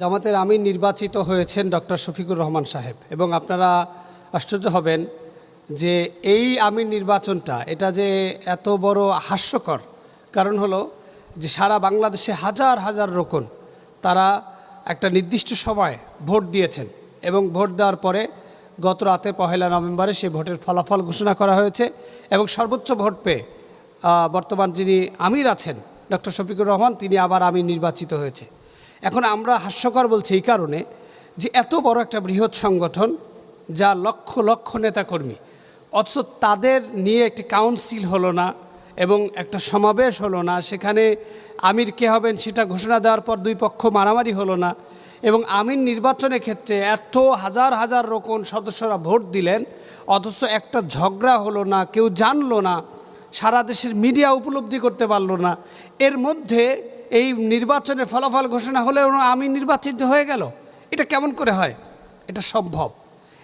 জামাতের আমি নির্বাচিত হয়েছেন ডক্টর শফিকুর রহমান সাহেব। এবং আপনারা আশ্চর্য হবেন যে এই আমির নির্বাচনটা, এটা যে এত বড় হাস্যকর। কারণ হলো যে সারা বাংলাদেশে হাজার হাজার রোকন তারা একটা নির্দিষ্ট সময় ভোট দিয়েছেন। এবং ভোট দেওয়ার পরে গত রাতে পহেলা নভেম্বরে সেই ভোটের ফলাফল ঘোষণা করা হয়েছে এবং সর্বোচ্চ ভোট পেয়ে বর্তমান যিনি আমির আছেন, ডক্টর শফিকুর রহমান, তিনি আবার আমির নির্বাচিত হয়েছে। এখন আমরা হাস্যকর বলছি এই কারণে যে এত বড় একটা বৃহৎ সংগঠন যা লক্ষ লক্ষ নেতাকর্মী, অথচ তাদের নিয়ে একটি কাউন্সিল হলো না এবং একটা সমাবেশ হলো না। সেখানে আমির কে হবেন সেটা ঘোষণা দেওয়ার পর দুই পক্ষ মারামারি হলো না এবং আমির নির্বাচনের ক্ষেত্রে এত হাজার হাজার রকম সদস্যরা ভোট দিলেন, অথচ একটা ঝগড়া হলো না, কেউ জানলো না, সারা দেশের মিডিয়া উপলব্ধি করতে পারল না। এর মধ্যে এই নির্বাচনের ফলাফল ঘোষণা হলেও আমি নির্বাচিত হয়ে গেল। এটা কেমন করে হয়? এটা সম্ভব।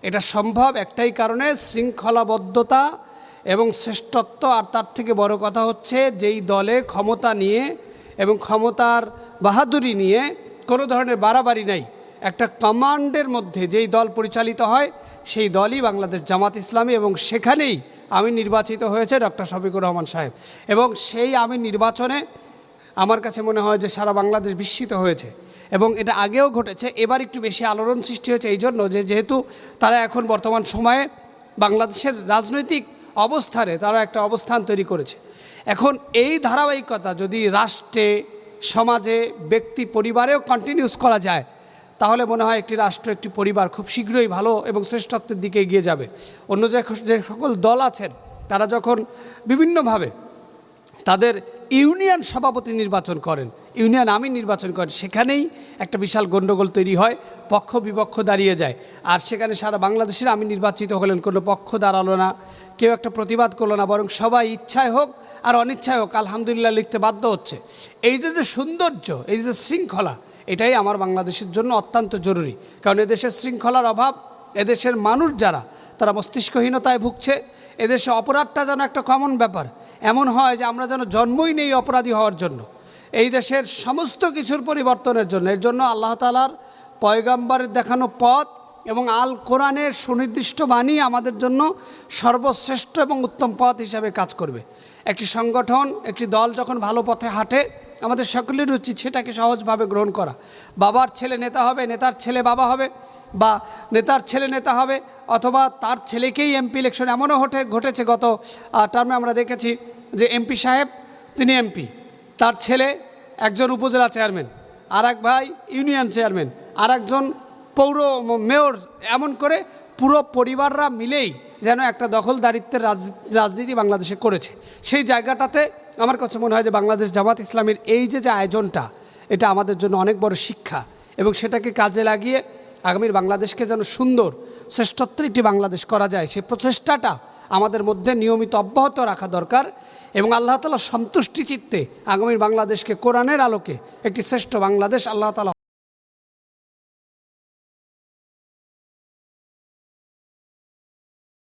এটা সম্ভব একটাই কারণে শৃঙ্খলাবদ্ধতা এবং শ্রেষ্ঠত্ব, আর তার থেকে বড় কথা হচ্ছে যেই দলে ক্ষমতা নিয়ে এবং ক্ষমতার বাহাদুরি নিয়ে কোনো ধরনের বাড়াবাড়ি নাই। একটা কমান্ডের মধ্যে যেই দল পরিচালিত হয়, সেই দলই বাংলাদেশ জামাত ইসলামী এবং সেখানেই আমি নির্বাচিত হয়েছে ডক্টর শফিকুর রহমান সাহেব। এবং সেই আমি নির্বাচনে আমার কাছে মনে হয় যে সারা বাংলাদেশ বিস্মিত হয়েছে। এবং এটা আগেও ঘটেছে, এবার একটু বেশি আলোড়ন সৃষ্টি হয়েছে এই জন্য যে যেহেতু তারা এখন বর্তমান সময়ে বাংলাদেশের রাজনৈতিক অবস্থানে তারা একটা অবস্থান তৈরি করেছে। এখন এই ধারাবাহিকতা যদি রাষ্ট্রে, সমাজে, ব্যক্তি পরিবারেও কন্টিনিউস করা যায়, তাহলে মনে হয় একটি রাষ্ট্র, একটি পরিবার খুব শীঘ্রই ভালো এবং শ্রেষ্ঠত্বের দিকে এগিয়ে যাবে। অন্য যে সকল দল আছেন, তারা যখন বিভিন্নভাবে তাদের ইউনিয়ন সভাপতি নির্বাচন করেন। ইউনিয়ন আমি নির্বাচন করেন সেখানেই একটা বিশাল গণ্ডগোল তৈরি হয়, পক্ষ বিপক্ষ দাঁড়িয়ে যায়। আর সেখানে সারা বাংলাদেশের আমি নির্বাচিত হলেন, কোনো পক্ষ দাঁড়াল না। কেউ একটা প্রতিবাদ করল না, বরং সবাই ইচ্ছায় হোক আর অনিচ্ছায় হোক, আলহামদুলিল্লাহ লিখতে বাধ্য হচ্ছে। এই যে যে সৌন্দর্য, এই যে শৃঙ্খলা, এটাই আমার বাংলাদেশের জন্য অত্যন্ত জরুরি। কারণ এদেশের শৃঙ্খলার অভাব, এদেশের মানুষ যারা, তারা মস্তিষ্কহীনতায় ভুগছে। এদেশে অপরাধটা যেন একটা কমন ব্যাপার। এমন হয় যে আমরা যেন জন্মই নেই অপরাধী হওয়ার জন্য। এই দেশের সমস্ত কিছুর পরিবর্তনের জন্য। এর জন্য আল্লাহ তালার পয়গাম্বারের দেখানো পথ এবং আল কোরআনের সুনির্দিষ্ট বাণী আমাদের জন্য সর্বশ্রেষ্ঠ এবং উত্তম পথ হিসাবে কাজ করবে। একটি সংগঠন, একটি দল যখন ভালো পথে হাঁটে আমাদের সকলের উচিত সেটাকে সহজভাবে গ্রহণ করা। বাবার ছেলে নেতা হবে, নেতার ছেলে বাবা হবে বা নেতার ছেলে নেতা হবে অথবা তার ছেলেকেই এমপি ইলেকশন এমনও ঘটে ঘটেছে গত টার্মে আমরা দেখেছি যে এমপি সাহেব, তিনি এমপি তার ছেলে একজন উপজেলা চেয়ারম্যান আর এক ভাই ইউনিয়ন চেয়ারম্যান আর একজন পৌর মেয়র এমন করে পুরো পরিবাররা মিলেই যেন একটা দখলদারিত্বের রাজ- রাজনীতি বাংলাদেশে করেছে। সেই জায়গাটাতে আমার কাছে মনে হয় যে বাংলাদেশ জামাত ইসলামের এই যে যে আয়োজনটা, এটা আমাদের জন্য অনেক বড় শিক্ষা এবং সেটাকে কাজে লাগিয়ে আগামীর বাংলাদেশকে যেন সুন্দর, শ্রেষ্ঠত্বের একটি বাংলাদেশ করা যায় সেই প্রচেষ্টাটা আমাদের মধ্যে নিয়মিত অব্যাহত রাখা দরকার এবং আল্লাহ তালা সন্তুষ্টি চিত্তে আগামীর বাংলাদেশকে কোরআনের আলোকে একটি শ্রেষ্ঠ বাংলাদেশ আল্লাহ তালা